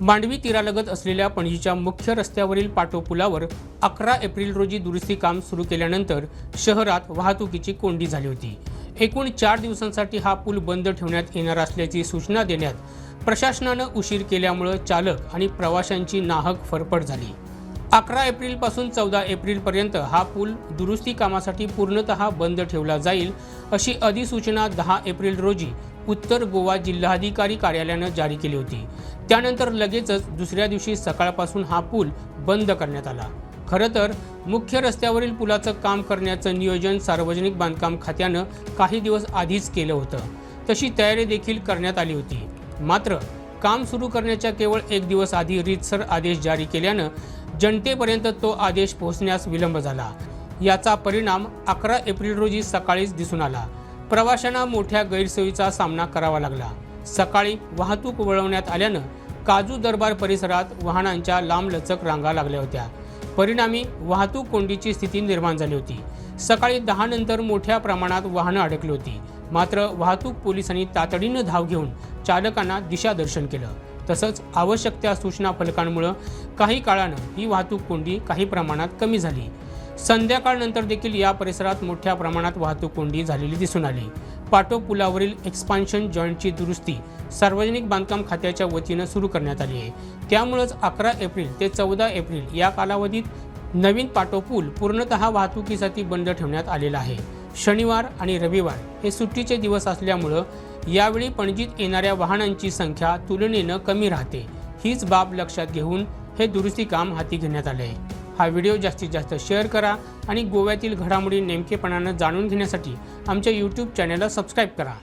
मांडवी तीरालगत असलेल्या पणजीच्या मुख्य रस्त्यावरील पाटो पुलावर अकरा एप्रिल रोजी दुरुस्ती काम सुरू केल्यानंतर शहरात वाहतुकीची कोंडी झाली होती. एकूण चार दिवसांसाठी हा पूल बंद ठेवण्यात येणार असल्याची सूचना देण्यात प्रशासनानं उशीर केल्यामुळं चालक आणि प्रवाशांची नाहक फरफड झाली. अकरा एप्रिलपासून चौदा एप्रिलपर्यंत हा पूल दुरुस्ती कामासाठी पूर्णतः बंद ठेवला जाईल अशी अधिसूचना दहा एप्रिल रोजी उत्तर गोवा जिल्हाधिकारी कार्यालयानं जारी केली होती. त्यानंतर लगेचच दुसऱ्या दिवशी सकाळपासून हा पूल बंद करण्यात आला. खरं तर मुख्य रस्त्यावरील पुलाचं काम करण्याचं नियोजन सार्वजनिक बांधकाम खात्यानं काही दिवस आधीच केलं होतं. तशी तयारी देखील करण्यात आली होती. मात्र काम सुरू करण्याच्या केवळ एक दिवस आधी रीतसर आदेश जारी केल्यानं जनतेपर्यंत तो आदेश पोहोचण्यास विलंब झाला. याचा परिणाम अकरा एप्रिल रोजी सकाळीच दिसून आला. प्रवाशांना मोठ्या गैरसोयीचा सामना करावा लागला. सकाळी वाहतूक वळवण्यात आल्यानं काजू दरबार परिसरात वाहनांच्या लांबलचक रांगा लागल्या होत्या. परिणामी वाहतूक कोंडीची स्थिती निर्माण झाली होती. सकाळी दहा नंतर मोठ्या प्रमाणात वाहनं अडकली होती. मात्र वाहतूक पोलिसांनी तातडीनं धाव घेऊन चालकांना दिशादर्शन केलं. तसंच आवश्यक त्या सूचना फलकांमुळं काही काळानं ही वाहतूक कोंडी काही प्रमाणात कमी झाली. संध्याकाळनंतर देखील या परिसरात मोठ्या प्रमाणात वाहतूक कोंडी झालेली दिसून आली. पाटो पुलावरील एक्सपान्शन जॉईंटची दुरुस्ती सार्वजनिक बांधकाम खात्याच्या वतीनं सुरू करण्यात आली आहे. त्यामुळंच अकरा एप्रिल ते चौदा एप्रिल या कालावधीत नवीन पाटो पूल पूर्णतः वाहतुकीसाठी बंद ठेवण्यात आलेला आहे. शनिवार आणि रविवार हे सुट्टीचे दिवस असल्यामुळं यावेळी पणजीत येणाऱ्या वाहनांची संख्या तुलनेनं कमी राहते. हीच बाब लक्षात घेऊन हे दुरुस्ती काम हाती घेण्यात आले आहे हा व्हिडिओ जास्तीत जास्त शेअर करा आणि गोव्यातील घडामोडी नेमकेपणानं जाणून घेण्यासाठी आमच्या यूट्यूब चॅनलला सबस्क्राईब करा.